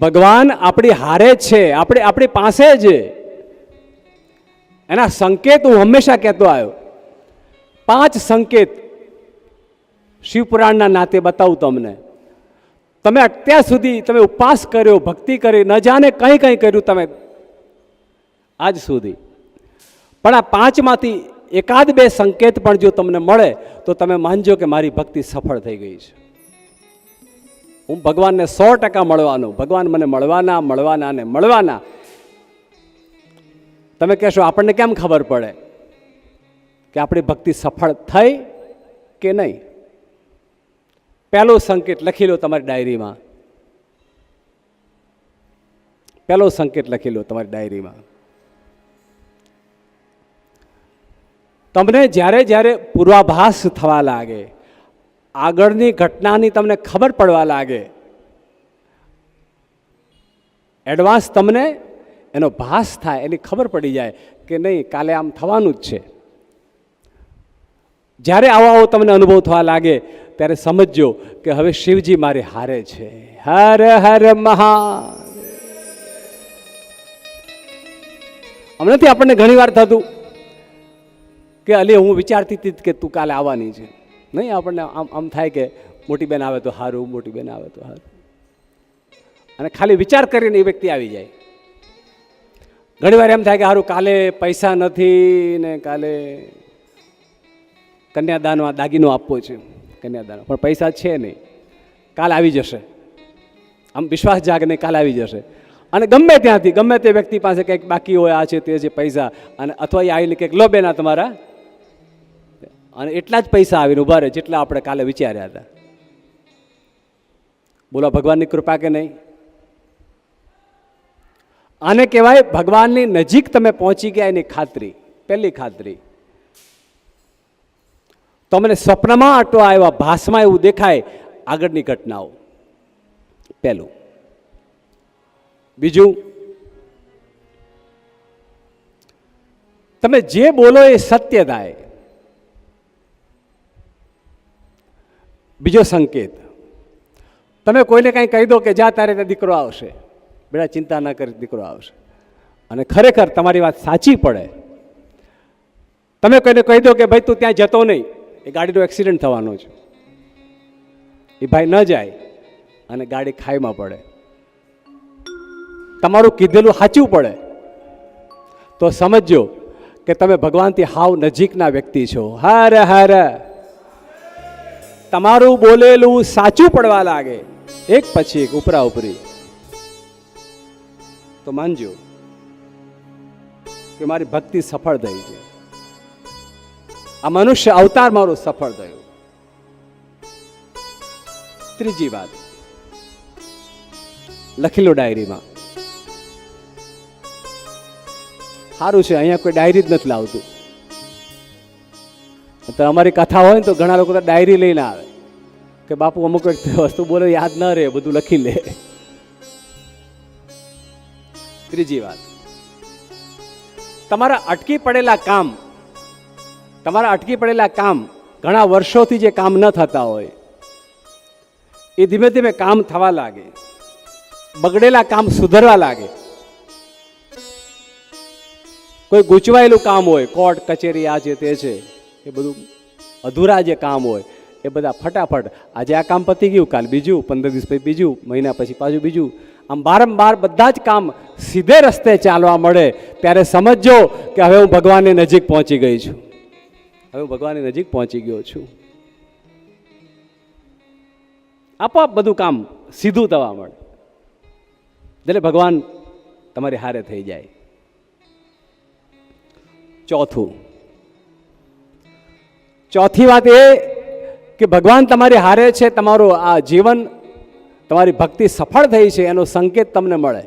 ભગવાન આપણી હારે જ છે, આપણે, આપણી પાસે જ. એના સંકેત હું હંમેશા કહેતો આવ્યો. પાંચ સંકેત શિવપુરાણના નાતે બતાવું તમને. તમે અત્યાર સુધી તમે ઉપવાસ કર્યો, ભક્તિ કરી, ન જાણે કંઈ કંઈ કર્યું તમે આજ સુધી. પણ આ પાંચમાંથી એકાદ બે સંકેત પણ જો તમને મળે, તો તમે માનજો કે મારી ભક્તિ સફળ થઈ ગઈ છે. હું ભગવાનને સો ટકા મળવાનો, ભગવાન મને મળવાના મળવાના ને મળવાના. તમે કહેશો, આપણને કેમ ખબર પડે કે આપણી ભક્તિ સફળ થઈ કે નહીં? પહેલો સંકેત લખી લો તમારી ડાયરીમાં. પહેલો સંકેત લખી લો તમારી ડાયરીમાં. તમને જ્યારે જ્યારે પૂર્વાભાસ થવા લાગે આગળની ઘટનાની તમને ખબર પડવા લાગે. એડવાન્સ તમને એનો ભાસ થાય, એની ખબર પડી જાય કે નહીં, કાલે આમ થવાનું જ છે. જ્યારે આવો આવો તમને અનુભવ થવા લાગે, ત્યારે સમજજો કે હવે શિવજી મારે હારે છે. હર હર મહા હમણાંથી આપણને ઘણી વાર થતું કે અલી, હું વિચારતી હતી કે તું કાલે આવવાની છે. નહીં આપણને આમ આમ થાય કે મોટી બેન આવે તો સારું મોટી બેન આવે તો સારું અને ખાલી વિચાર કરીને એ વ્યક્તિ આવી જાય. ઘણીવાર એમ થાય કે સારું કાલે પૈસા નથી ને કાલે કન્યાદાનમાં દાગીનો આપવો છે કન્યાદાન પણ પૈસા છે નહીં. કાલ આવી જશે. આમ વિશ્વાસ જાગને કાલ આવી જશે. અને ગમે ત્યાંથી, ગમે તે વ્યક્તિ પાસે કંઈક બાકી હોય, આ છે, તે છે, પૈસા. અને અથવા એ આવીને કંઈક, લો બેના તમારા અને એટલા જ પૈસા આવીને ઊભા રહે જેટલા આપણે કાલે વિચાર્યા હતા. બોલો, ભગવાનની કૃપા કે નહીં? આને કહેવાય ભગવાનની નજીક તમે પહોંચી ગયા એની ખાતરી, પહેલી ખાતરી. તમને સ્વપ્નમાં આટો આવ્યા, ભાસમાં એવું દેખાય, આગળની ઘટનાઓ. પહેલું. બીજું, તમે જે બોલો એ સત્ય થાય. બીજો સંકેત. તમે કોઈને કંઈ કહી દો કે જા, તારે ત્યાં દીકરો આવશે. બેટા, ચિંતા ના કરી, દીકરો આવશે. અને ખરેખર તમારી વાત સાચી પડે. તમે કોઈને કહી દો કે ભાઈ, તું ત્યાં જતો નહીં. એ ગાડીનો એક્સિડન્ટ થવાનો છે. એ ભાઈ ન જાય અને ગાડી ખાઈમાં પડે. તમારું કીધેલું સાચું પડે. તો સમજજો કે તમે ભગવાનથી હાવ નજીકના વ્યક્તિ છો. હર હર. તમારું બોલેલું સાચું પડવા લાગે. એક પછી એક, ઉપરા ઉપરી. તો માનજો કે મારી ભક્તિ સફળ થઈ છે આ મનુષ્ય અવતાર મારો સફળ થયો. ત્રીજી વાત. લખી લો ડાયરીમાં. સારું છે, અહીંયા કોઈ ડાયરી જ નથી લાવતું. તો અમારી કથા હોય ને તો ઘણા લોકો તો ડાયરી લઈને આવે. કે બાપુ અમુક વસ્તુ બોલે, યાદ ન રહે, બધું લખી લે. ત્રીજી વાત. તમારા અટકી પડેલા કામ, તમારા અટકી પડેલા કામ ઘણા વર્ષોથી જે કામ ન થતા હોય, એ ધીમે ધીમે કામ થવા લાગે. બગડેલા કામ સુધરવા લાગે. કોઈ ગૂંચવાયેલું કામ હોય, કોર્ટ, કચેરી, આ જે તે છે એ બધું અધૂરા જે કામ હોય, એ બધા ફટાફટ. આજે આ કામ પતી ગયું, કાલ બીજું, પંદર દિવસ પછી બીજું, મહિના પછી પાછું બીજું. આમ બારંબાર બધા જ કામ સીધે રસ્તે ચાલવા મળે. ત્યારે સમજજો કે હવે હું ભગવાનની નજીક પહોંચી ગઈ છું. હવે હું ભગવાનની નજીક પહોંચી ગયો છું. આપોઆપ બધું કામ સીધું થવા મળે. એટલે ભગવાન તમારી હારે થઈ જાય. ચોથું ચોથી વાત એ કે ભગવાન તમારી હારે છે, તમારું આ જીવન, તમારી ભક્તિ સફળ થઈ છે, એનો સંકેત તમને મળે.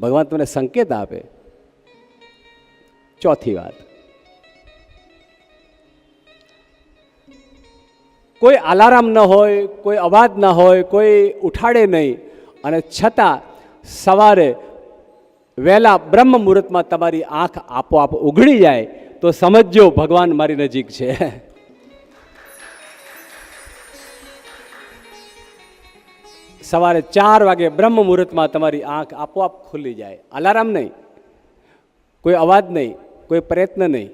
ભગવાન તમને સંકેત આપે. ચોથી વાત. કોઈ અલાર્મ ન હોય, કોઈ અવાજ ન હોય, કોઈ ઉઠાડે નહીં, અને છતાં સવારે વહેલા બ્રહ્મ મુહૂર્તમાં તમારી આંખ આપોઆપ ઉઘડી જાય તો સમજજો, ભગવાન મારી નજીક છે. સવારે ચાર વાગે બ્રહ્મ મુહૂર્તમાં તમારી આંખ આપોઆપ ખુલી જાય. અલાર્મ નહીં. કોઈ અવાજ નહીં. કોઈ પ્રયત્ન નહીં.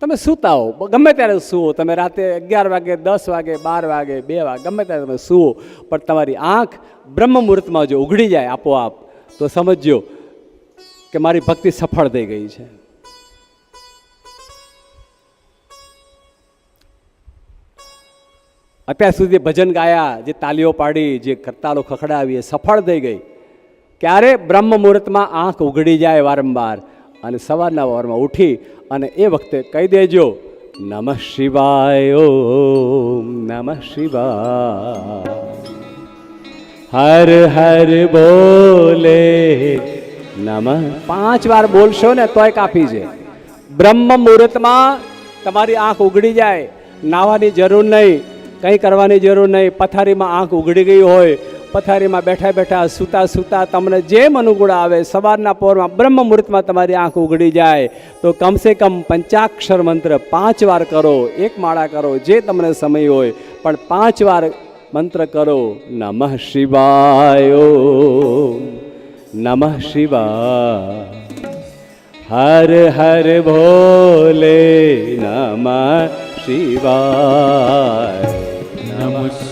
તમે સૂતા હો. ગમે ત્યારે સૂવો. તમે રાતે અગિયાર વાગે, દસ વાગે, બાર વાગે, બે વાગે, ગમે ત્યારે તમે સૂવો. પણ તમારી આંખ બ્રહ્મ મુહૂર્તમાં જો ઉઘડી જાય આપોઆપ, તો સમજજો કે મારી ભક્તિ સફળ થઈ ગઈ છે. અત્યાર સુધી ભજન ગાયા, જે તાલીઓ પાડી, જે કરતાલો ખખડાવી, એ સફળ થઈ ગઈ. ક્યારે? બ્રહ્મ મુહૂર્તમાં આંખ ઉઘડી જાય વારંવાર અને સવારના વારમાં ઉઠી અને એ વખતે કહી દેજો, નમઃ શિવાય, ઓમ નમઃ શિવાય. હર હર બોલે, નમઃ. પાંચ વાર બોલશો ને તોય કાફી છે બ્રહ્મ મુહૂર્તમાં તમારી આંખ ઉઘડી જાય નાવાની જરૂર નહીં. કંઈ કરવાની જરૂર નહીં. પથારીમાં આંખ ઉઘડી ગઈ હોય, પથારીમાં બેઠા બેઠા સૂતા સૂતા તમને જેમ અનુકૂળ આવે, સવારના પોરમાં બ્રહ્મ મુહૂર્તમાં તમારી આંખ ઉઘડી જાય. તો કમસે કમ પંચાક્ષર મંત્ર પાંચ વાર કરો, એક માળા કરો, જે તમને સમય હોય, પણ પાંચ વાર મંત્ર કરો, નમઃ શિવાય. નમઃ શિવાય. હર હર ભોલે નમઃ શિવાય.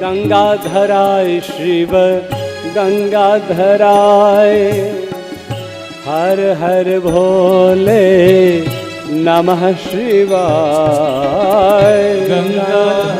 ગંગાધરાય શિવ ગંગાધરાય હર હર ભોલે નમઃ શિવાય ગંગાધરા